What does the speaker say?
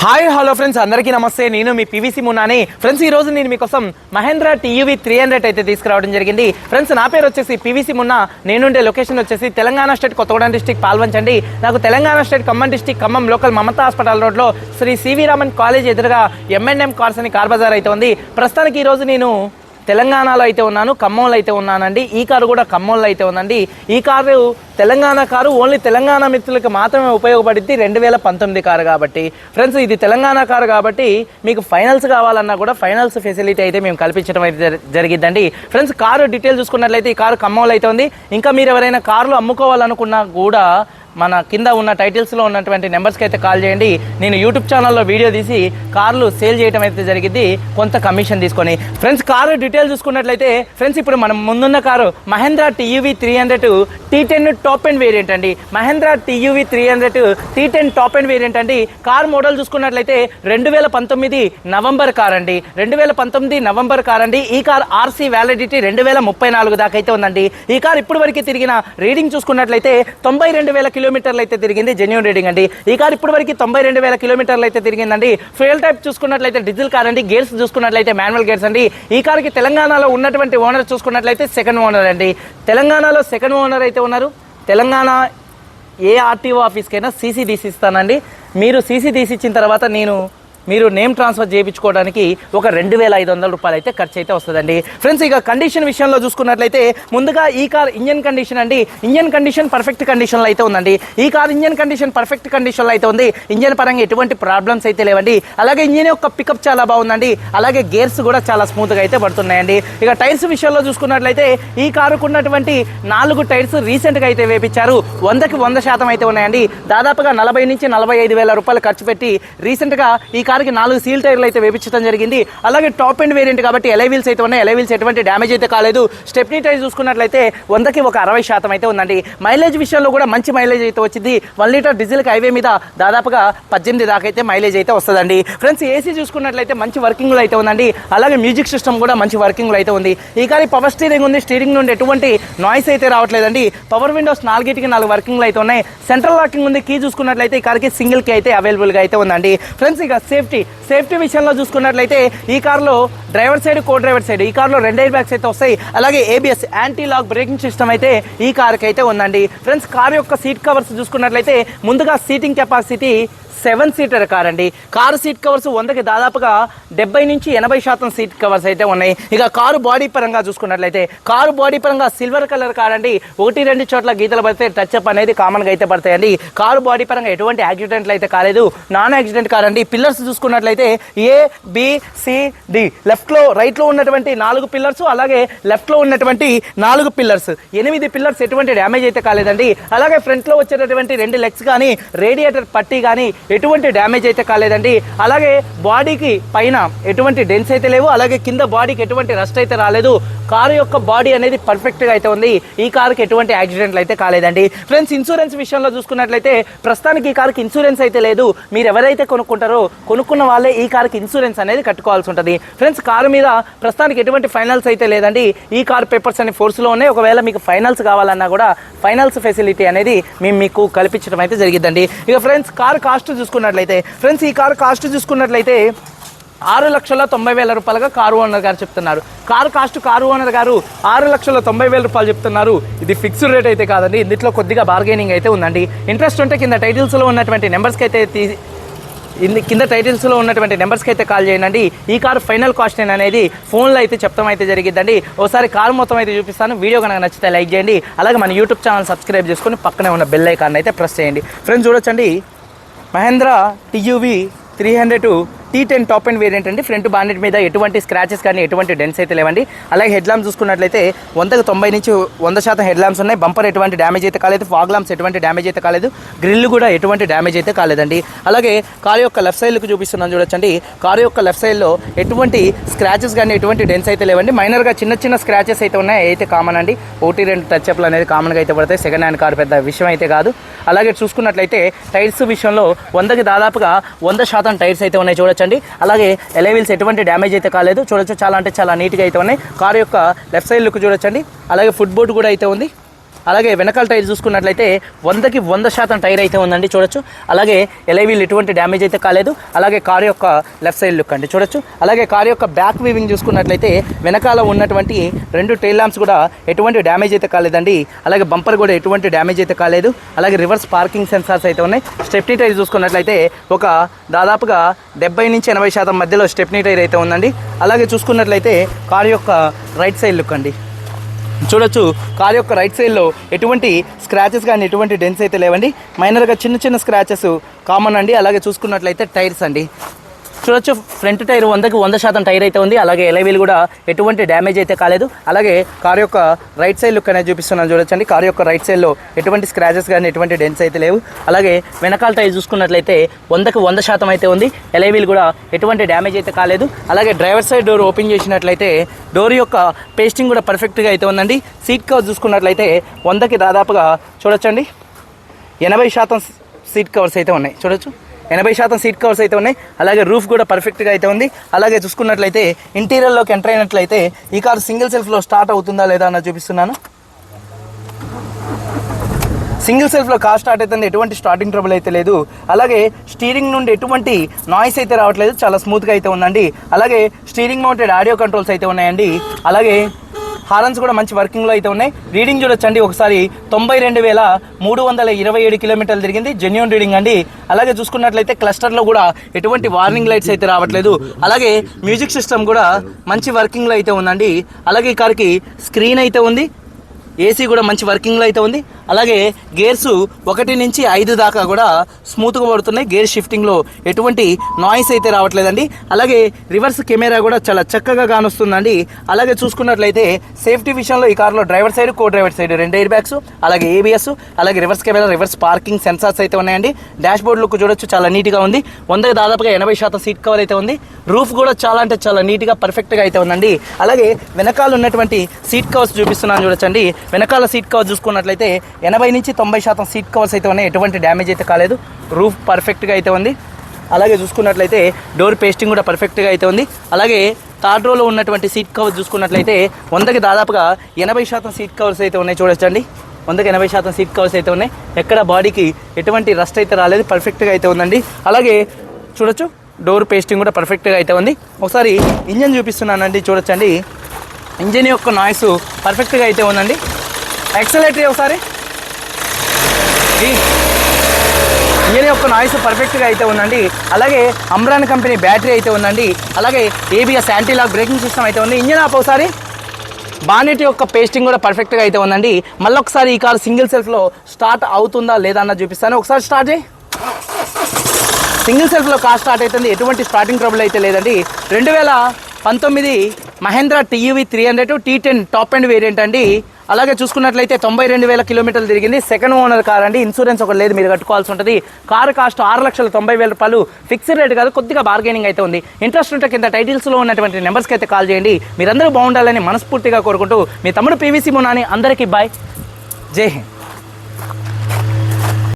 Hi hello friends అందరికీ నమస్తే. నేను మీ పివిసి మున్నాని ఫ్రెండ్స్ ఈ రోజు నేను మీకోసం మహేంద్ర టీయూవీ త్రీ హండ్రెడ్ అయితే తీసుకురావడం జరిగింది. ఫ్రెండ్స్ నా పేరు వచ్చేసి పివిసి మున్నా నేనుండే లొకేషన్ వచ్చేసి తెలంగాణ స్టేట్ కొత్తగూడెం డిస్టిక్ పాల్వంచండి. నాకు Telangana state Khammam district Khammam local Mamata hospital రోడ్లో శ్రీ సివి రామన్ కాలేజ్ ఎదురుగా ఎంఎన్ఎం కార్స్ అని కార్ బజార్ అయితే ఉంది. ప్రస్తుతానికి ఈరోజు నేను తెలంగాణలో అయితే ఉన్నాను. ఖమ్మంలో అయితే ఉన్నానండి. ఈ కారు కూడా ఖమ్మంలో అయితే ఉందండి. ఈ car Telangana car only Telangana మిత్రులకు మాత్రమే ఉపయోగపడింది రెండు వేల పంతొమ్మిది కారు కాబట్టి. ఫ్రెండ్స్ ఇది తెలంగాణ కారు కాబట్టి మీకు ఫైనల్స్ కావాలన్నా కూడా ఫైనల్స్ ఫెసిలిటీ అయితే మేము కల్పించడం అయితే జరి- జరిగిద్దండి. ఫ్రెండ్స్ కారు డీటెయిల్ చూసుకున్నట్లయితే ఈ కారు ఖమ్మంలో అయితే ఉంది. ఇంకా మీరు ఎవరైనా కార్లు అమ్ముకోవాలనుకున్నా కూడా మన కింద ఉన్న టైటిల్స్లో ఉన్నటువంటి నెంబర్స్కి అయితే కాల్ చేయండి. నేను యూట్యూబ్ ఛానల్లో వీడియో తీసి కార్లు సేల్ చేయడం అయితే జరిగింది కొంత కమిషన్ తీసుకొని. ఫ్రెండ్స్ కారు డీటెయిల్ చూసుకున్నట్లయితే ఫ్రెండ్స్ ఇప్పుడు మనం ముందున్న car Mahindra TUV three hundred T ten top and variant అండి. Mahindra TUV three hundred T ten top and variant అండి. కార్ మోడల్ చూసుకున్నట్లయితే రెండు వేల పంతొమ్మిది నవంబర్ కార్ అండి. రెండు వేల పంతొమ్మిది నవంబర్ కార్ అండి. ఈ కార్ ఆర్సీ వ్యాలిడిటీ రెండు వేల ముప్పై నాలుగు దాకా అయితే ఉందండి. ఈ కార్ ఇప్పుడు వరకు తిరిగిన రీడింగ్ చూసుకున్నట్లయితే తొంభై రెండు వేల కిలోమీటర్లు అయితే తిరిగింది జెన్యున్ రీడింగ్ అండి. ఈ కార్ ఇప్పుడు వరకు తొంభై రెండు వేల కిలోమీటర్లు అయితే తిరిగిందండి. ఫ్యూయల్ టైప్ చూసుకున్నట్లయితే డీజిల్ కార్ అండి. గేర్స్ చూసుకున్నట్లయితే మాన్యువల్ గేర్స్ అండి. ఈ కార్కి తెలంగాణలో ఉన్నటువంటి ఓనర్ చూసుకున్నట్లయితే సెకండ్ ఓనర్ అండి. తెలంగాణలో సెకండ్ ఓనర్ అయితే ఉన్నారు. తెలంగాణ ఏ ఆర్టీఓ ఆఫీస్కైనా సీసీ తీసి ఇస్తానండి. మీరు సీసీ తీసి ఇచ్చిన తర్వాత నేను మీరు నేమ్ ట్రాన్స్ఫర్ చేయించుకోవడానికి ఒక రెండు వేల ఐదు వందల రూపాయలు అయితే ఖర్చు అయితే వస్తుందండి. ఫ్రెండ్స్ ఇక కండిషన్ విషయంలో చూసుకున్నట్లయితే ముందుగా ఈ కార్ ఇంజన్ కండిషన్ అండి. ఇంజన్ కండిషన్ పర్ఫెక్ట్ కండిషన్లో అయితే ఉందండి. ఈ కార్ ఇంజన్ కండిషన్ పర్ఫెక్ట్ కండిషన్లో అయితే ఉంది. ఇంజన్ పరంగా ఎటువంటి ప్రాబ్లమ్స్ అయితే లేవండి. అలాగే ఇంజన్ యొక్క పికప్ చాలా బాగుందండి. అలాగే గేర్స్ కూడా చాలా స్మూత్గా అయితే పడుతున్నాయండి. ఇక టైర్స్ విషయంలో చూసుకున్నట్లయితే ఈ కారుకు ఉన్నటువంటి నాలుగు టైర్స్ రీసెంట్గా అయితే వేపించారు. వందకి వంద శాతం అయితే ఉన్నాయండి. దాదాపుగా నలభై నుంచి నలభై ఐదు వేల రూపాయలు ఖర్చు పెట్టి రీసెంట్గా ఈ కార్ కారుకి నాలుగు సీల్ టైర్లు అయితే వేపించడం జరిగింది. అలాగే టాప్ అండ్ వేరియంట్ కాబట్టి ఎలైవీల్స్ అయితే ఉన్నాయి. ఎలైవీల్స్ ఎటువంటి డ్యామేజ్ అయితే కాలేదు. స్టెప్నీ టైర్ చూసుకున్నట్లయితే వందకి ఒక అరవై శాతం అయితే ఉందండి. మైలేజ్ విషయంలో కూడా మంచి మైలేజ్ అయితే వచ్చింది. వన్ లీటర్ డీజిల్కి హైవే మీద దాదాపుగా పద్దెనిమిది దాకా అయితే మైలేజ్ అయితే వస్తుందండి. ఫ్రెండ్స్ ఏసీ చూసుకున్నట్లయితే మంచి వర్కింగ్లో అయితే ఉందండి. అలాగే మ్యూజిక్ సిస్టమ్ కూడా మంచి వర్కింగ్లో అయితే ఉంది. ఈ కారి పవర్ స్టీరింగ్ ఉంది. స్టీరింగ్ నుండి ఎటువంటి నాయిస్ అయితే రావట్లేదండి. పవర్ విండోస్ నాలుగిటికి నాలుగు వర్కింగ్లు అయితే ఉన్నాయి. సెంట్రల్ లాకింగ్ ఉంది. కీ చూసుకున్నట్లయితే ఈ కార్కి సింగిల్ కీ అయితే అవైలబుల్గా అయితే ఉందండి. ఫ్రెండ్స్ ఇక సేఫ్ సేఫ్టీ సేఫ్టీ విషయంలో చూసుకున్నట్లయితే ఈ కార్లో driver side co driver side ఈ కార్లో రెండు ఎయిర్ బ్యాగ్స్ అయితే వస్తాయి. అలాగే ABS anti lock braking system అయితే ఈ కార్కి అయితే ఉందండి. ఫ్రెండ్స్ కార్ యొక్క సీట్ కవర్స్ చూసుకున్నట్లయితే ముందుగా seating capacity seven seater car అండి కారు సీట్ కవర్స్ వందకి దాదాపుగా డెబ్బై నుంచి ఎనభై శాతం సీట్ కవర్స్ అయితే ఉన్నాయి. ఇక కారు బాడీ పరంగా చూసుకున్నట్లయితే కారు బాడీ పరంగా సిల్వర్ కలర్ కార్ అండి ఒకటి రెండు చోట్ల గీతలు పడితే టచ్ అప్ అనేది కామన్గా అయితే పడతాయండి. కారు బాడీ పరంగా ఎటువంటి యాక్సిడెంట్లు అయితే కాలేదు. నాన్ యాక్సిడెంట్ కార్ అండి పిల్లర్స్ చూసుకున్నట్లయితే ఏ బి సి డి లెఫ్ట్లో రైట్లో ఉన్నటువంటి నాలుగు పిల్లర్స్ అలాగే లెఫ్ట్లో ఉన్నటువంటి నాలుగు పిల్లర్స్ ఎనిమిది పిల్లర్స్ ఎటువంటి డ్యామేజ్ అయితే కాలేదండి. అలాగే ఫ్రంట్లో వచ్చేటటువంటి రెండు లెగ్స్ కానీ రేడియేటర్ పట్టీ కానీ ఎటువంటి డ్యామేజ్ అయితే కాలేదండి. అలాగే బాడీకి పైన ఎటువంటి డెన్స్ అయితే లేవు అలాగే కింద బాడీకి ఎటువంటి రస్ట్ అయితే రాలేదు. కారు యొక్క బాడీ అనేది పర్ఫెక్ట్గా అయితే ఉంది. ఈ కారుకి ఎటువంటి యాక్సిడెంట్లు అయితే కాలేదండి. ఫ్రెండ్స్ ఇన్సూరెన్స్ విషయంలో చూసుకున్నట్లయితే ప్రస్తుతానికి ఈ కారుకి ఇన్సూరెన్స్ అయితే లేదు. మీరు ఎవరైతే కొనుక్కుంటారో కొనుక్కున్న వాళ్ళే ఈ కారుకి ఇన్సూరెన్స్ అనేది కట్టుకోవాల్సి ఉంటుంది. ఫ్రెండ్స్ కారు మీద ప్రస్తుతానికి ఎటువంటి ఫైనల్స్ అయితే లేదండి. ఈ కార్ పేపర్స్ అనే ఫోర్స్లో ఉన్నాయి. ఒకవేళ మీకు ఫైనల్స్ కావాలన్నా కూడా ఫైనల్స్ ఫెసిలిటీ అనేది మేము మీకు కల్పించడం అయితే జరిగిందండి ఇక ఫ్రెండ్స్ కార్ కాస్ట్ చూసుకున్నట్లయితే ఫ్రెండ్స్ ఈ కారు కాస్ట్ చూసుకున్నట్లయితే ఆరు లక్షల తొంభై వేల రూపాయలుగా కారు ఓనర్ గారు చెప్తున్నారు. కారు కాస్ట్ కారు ఓనర్ గారు ఆరు లక్షల తొంభై వేల రూపాయలు చెప్తున్నారు. ఇది ఫిక్స్డ్ రేట్ అయితే కాదండి. ఇందులో కొద్దిగా బార్గెనింగ్ అయితే ఉందండి. ఇంట్రెస్ట్ ఉంటే కింద టైటిల్స్లో ఉన్నటువంటి నెంబర్స్కి అయితే కింద టైటిల్స్లో ఉన్నటువంటి నెంబర్స్కి అయితే కాల్ చేయండి. ఈ కారు ఫైనల్ కాస్ట్ అనేది ఫోన్లో అయితే చెప్తాం అయితే జరిగిద్దండి. ఒకసారి కారు మొత్తం అయితే చూపిస్తాను. వీడియో కనుక నచ్చితే లైక్ చేయండి. అలాగే మన యూట్యూబ్ ఛానల్ సబ్స్క్రైబ్ చేసుకొని పక్కనే ఉన్న బెల్ ఐకాన్ అయితే ప్రెస్ చేయండి. ఫ్రెండ్స్ చూడొచ్చండి. Mahindra TUV three hundred T ten top and variant అండి. ఫ్రంట్ బాండెట్ మీద ఎటువంటి స్క్రాచెస్ కానీ ఎటువంటి డెన్స్ అయితే లేవండి. అలాగే హెడ్ ల్యాంప్స్ చూసుకున్నట్లయితే వందకు తొంభై నుంచి వంద శాతం హెడ్ ల్యాంప్స్ ఉన్నాయి. బంపర్ ఎటువంటి డ్యామేజ్ అయితే కాలేదు. ఫాగ్ ల్యాంప్స్ ఎటువంటి డ్యామేజ్ అయితే కాలేదు. గ్రిల్ కూడా ఎటువంటి డ్యామేజ్ అయితే కాలేదండి. అలాగే కారు యొక్క లెఫ్ట్ సైడ్కి చూపిస్తున్నాను చూడొచ్చండి. కారు యొక్క లెఫ్ట్ సైడ్లో ఎటువంటి స్క్రాచెస్ కానీ ఎటువంటి డెన్స్ అయితే లేవండి. మైనర్గా చిన్న చిన్న స్క్రాచెస్ అయితే ఉన్నాయి. అయితే కామన్ అండి. ఒకటి రెండు టచ్ అప్లు అనేది కామన్గా అయితే పడతాయి. సెకండ్ హ్యాండ్ కారు పెద్ద విషయం అయితే కాదు. అలాగే చూసుకున్నట్లయితే టైర్స్ విషయంలో వందకి దాదాపుగా వంద శాతం టైర్స్ అయితే ఉన్నాయి చూడొచ్చండి. అలాగే ఎలైవిల్స్ ఎటువంటి డ్యామేజ్ అయితే కాలేదు. చూడొచ్చు చాలా అంటే చాలా నీట్గా అయితే ఉన్నాయి. కారు యొక్క లెఫ్ట్ సైడ్ లుక్ చూడొచ్చండి. అలాగే ఫుట్ బోర్డ్ కూడా అయితే ఉంది. అలాగే వెనకాల టైర్ చూసుకున్నట్లయితే వందకి వంద శాతం టైర్ అయితే ఉందండి చూడొచ్చు. అలాగే ఎలైవీల్ ఎటువంటి డ్యామేజ్ అయితే కాలేదు. అలాగే కార్ యొక్క లెఫ్ట్ సైడ్ లుక్ అండి చూడొచ్చు. అలాగే కార్ యొక్క బ్యాక్ వీవింగ్ చూసుకున్నట్లయితే వెనకాల ఉన్నటువంటి రెండు టైల్ ల్యాంప్స్ కూడా ఎటువంటి డ్యామేజ్ అయితే కాలేదండి. అలాగే బంపర్ కూడా ఎటువంటి డ్యామేజ్ అయితే కాలేదు. అలాగే రివర్స్ పార్కింగ్ సెన్సార్స్ అయితే ఉన్నాయి. స్టెప్నీ టైర్ చూసుకున్నట్లయితే ఒక దాదాపుగా డెబ్బై నుంచి ఎనభై శాతం మధ్యలో స్టెప్నీ టైర్ అయితే ఉందండి. అలాగే చూసుకున్నట్లయితే కార్ యొక్క రైట్ సైడ్ లుక్ అండి. చూడొచ్చు. కార్ యొక్క రైట్ సైడ్లో ఎటువంటి స్క్రాచెస్ కానీ ఎటువంటి డెన్స్ అయితే లేవండి. మైనర్గా చిన్న చిన్న స్క్రాచెస్ కామన్ అండి. అలాగే చూసుకున్నట్లయితే టైర్స్ అండి. చూడొచ్చు. ఫ్రంట్ టైర్ వందకి వంద శాతం టైర్ అయితే ఉంది. అలాగే ఎలవీలు కూడా ఎటువంటి డ్యామేజ్ అయితే కాలేదు. అలాగే కార్ యొక్క రైట్ సైడ్ లుక్ అనేది చూపిస్తున్నాను చూడొచ్చండి. కార్ యొక్క రైట్ సైడ్లో ఎటువంటి స్క్రాచెస్ కానీ ఎటువంటి డెన్స్ అయితే లేవు. అలాగే వెనకాల టైర్ చూసుకున్నట్లయితే వందకు వంద శాతం అయితే ఉంది. ఎలవీలు కూడా ఎటువంటి డ్యామేజ్ అయితే కాలేదు. అలాగే డ్రైవర్ సైడ్ డోర్ ఓపెన్ చేసినట్లయితే డోర్ యొక్క పేస్టింగ్ కూడా పర్ఫెక్ట్గా అయితే ఉందండి. సీట్ కవర్ చూసుకున్నట్లయితే వందకి దాదాపుగా చూడొచ్చండి. ఎనభై శాతం సీట్ కవర్స్ అయితే ఉన్నాయి. చూడొచ్చు. ఎనభై శాతం సీట్ కవర్స్ అయితే ఉన్నాయి. అలాగే రూఫ్ కూడా పర్ఫెక్ట్గా అయితే ఉంది. అలాగే చూసుకున్నట్లయితే ఇంటీరియర్లోకి ఎంటర్ అయినట్లయితే ఈ కార్ సింగిల్ సెల్ఫ్లో స్టార్ట్ అవుతుందా లేదా అన్న చూపిస్తున్నాను. సింగిల్ సెల్ఫ్లో కార్ స్టార్ట్ అవుతుంది ఎటువంటి స్టార్టింగ్ ట్రబుల్ అయితే లేదు. అలాగే స్టీరింగ్ నుండి ఎటువంటి నాయిస్ అయితే రావట్లేదు. చాలా స్మూత్గా అయితే ఉందండి. అలాగే స్టీరింగ్ మౌంటెడ్ ఆడియో కంట్రోల్స్ అయితే ఉన్నాయండి. అలాగే హారన్స్ కూడా మంచి వర్కింగ్లో అయితే ఉన్నాయి. రీడింగ్ చూడొచ్చండి. ఒకసారి తొంభై రెండు వేల మూడు వందల ఇరవై ఏడు కిలోమీటర్లు తిరిగింది. జెన్యున్ రీడింగ్ అండి. అలాగే చూసుకున్నట్లయితే క్లస్టర్లో కూడా ఎటువంటి వార్నింగ్ లైట్స్ అయితే రావట్లేదు. అలాగే మ్యూజిక్ సిస్టమ్ కూడా మంచి వర్కింగ్లో అయితే ఉందండి. అలాగే ఈ కార్కి స్క్రీన్ అయితే ఉంది. ఏసీ కూడా మంచి వర్కింగ్లో అయితే ఉంది. అలాగే గేర్స్ ఒకటి నుంచి ఐదు దాకా కూడా స్మూత్గా పడుతున్నాయి. గేర్ షిఫ్టింగ్లో ఎటువంటి నాయిస్ అయితే రావట్లేదండి. అలాగే రివర్స్ కెమెరా కూడా చాలా చక్కగా కానొస్తుందండి. అలాగే చూసుకున్నట్లయితే సేఫ్టీ విషయంలో ఈ కార్లో driver side co driver side రెండు ఎయిర్ బ్యాగ్స్ అలాగే ఏబిఎస్ అలాగే reverse camera reverse parking sensors అయితే ఉన్నాయండి. డాష్ బోర్డ్ లుక్ చూడొచ్చు చాలా నీట్గా ఉంది. వందకి దాదాపుగా ఎనభై శాతం సీట్ కవర్ అయితే ఉంది. రూఫ్ కూడా చాలా అంటే చాలా నీట్గా పర్ఫెక్ట్గా అయితే ఉందండి. అలాగే వెనకాల ఉన్నటువంటి సీట్ కవర్స్ చూపిస్తున్నాను చూడొచ్చండి. వెనకాల సీట్ కవర్ చూసుకున్నట్లయితే ఎనభై నుంచి తొంభై శాతం సీట్ కవర్స్ అయితే ఉన్నాయి. ఎటువంటి డ్యామేజ్ అయితే కాలేదు. రూఫ్ పర్ఫెక్ట్గా అయితే ఉంది. అలాగే చూసుకున్నట్లయితే డోర్ పేస్టింగ్ కూడా పర్ఫెక్ట్గా అయితే ఉంది. అలాగే థర్డ్ రోలో ఉన్నటువంటి సీట్ కవర్ చూసుకున్నట్లయితే వందకి దాదాపుగా ఎనభై శాతం సీట్ కవర్స్ అయితే ఉన్నాయి చూడొచ్చండి. వందకి ఎనభై శాతం సీట్ కవర్స్ అయితే ఉన్నాయి. ఎక్కడ బాడీకి ఎటువంటి రస్ట్ అయితే రాలేదు. పర్ఫెక్ట్గా అయితే ఉందండి. అలాగే చూడొచ్చు డోర్ పేస్టింగ్ కూడా పర్ఫెక్ట్గా అయితే ఉంది. ఒకసారి ఇంజన్ చూపిస్తున్నానండి. చూడొచ్చండి. ఇంజన్ యొక్క నాయిస్ పర్ఫెక్ట్గా అయితే ఉందండి. ఎక్సలేటరీ ఒకసారి. ఈ ఇంజన్ యొక్క నాయిస్ పర్ఫెక్ట్గా అయితే ఉందండి. అలాగే అమ్రాన్ కంపెనీ బ్యాటరీ అయితే ఉందండి. అలాగే ABS anti lock braking system అయితే ఉంది. ఇంజన్ ఆప్ ఒకసారి. బానెట్ యొక్క పేస్టింగ్ కూడా పర్ఫెక్ట్గా అయితే ఉందండి. మళ్ళీ ఒకసారి ఈ కార్ సింగిల్ సెల్ఫ్లో స్టార్ట్ అవుతుందా లేదా అన్న చూపిస్తాను. ఒకసారి స్టార్ట్ చేయి. సింగిల్ సెల్ఫ్లో కార్ స్టార్ట్ అవుతుంది. ఎటువంటి స్టార్టింగ్ ట్రబుల్ అయితే లేదండి. రెండు వేల పంతొమ్మిది Mahindra TUV three hundred T ten top and variant అండి. అలాగే చూసుకున్నట్లయితే తొంభై రెండు వేల కిలోమీటర్లు తిరిగింది. సెకండ్ ఓనర్ కార్ అండి. ఇన్సూరెన్స్ ఒకటి లేదు మీరు కట్టుకోవాల్సి ఉంటుంది. కారు కాస్ట్ ఆరు లక్షల తొంభై వేల రూపాయలు. ఫిక్స్డ్ రేట్ కాదు కొద్దిగా బార్గెనింగ్ అయితే ఉంది. ఇంట్రెస్ట్ ఉంటే కింద టైటిల్స్లో ఉన్నటువంటి నెంబర్స్కి అయితే కాల్ చేయండి. మీరందరూ బాగుండాలని మనస్ఫూర్తిగా కోరుకుంటూ మీ తమ్ముడు పీవీసీ మునాని అందరికీ బాయ్ జై హింద్.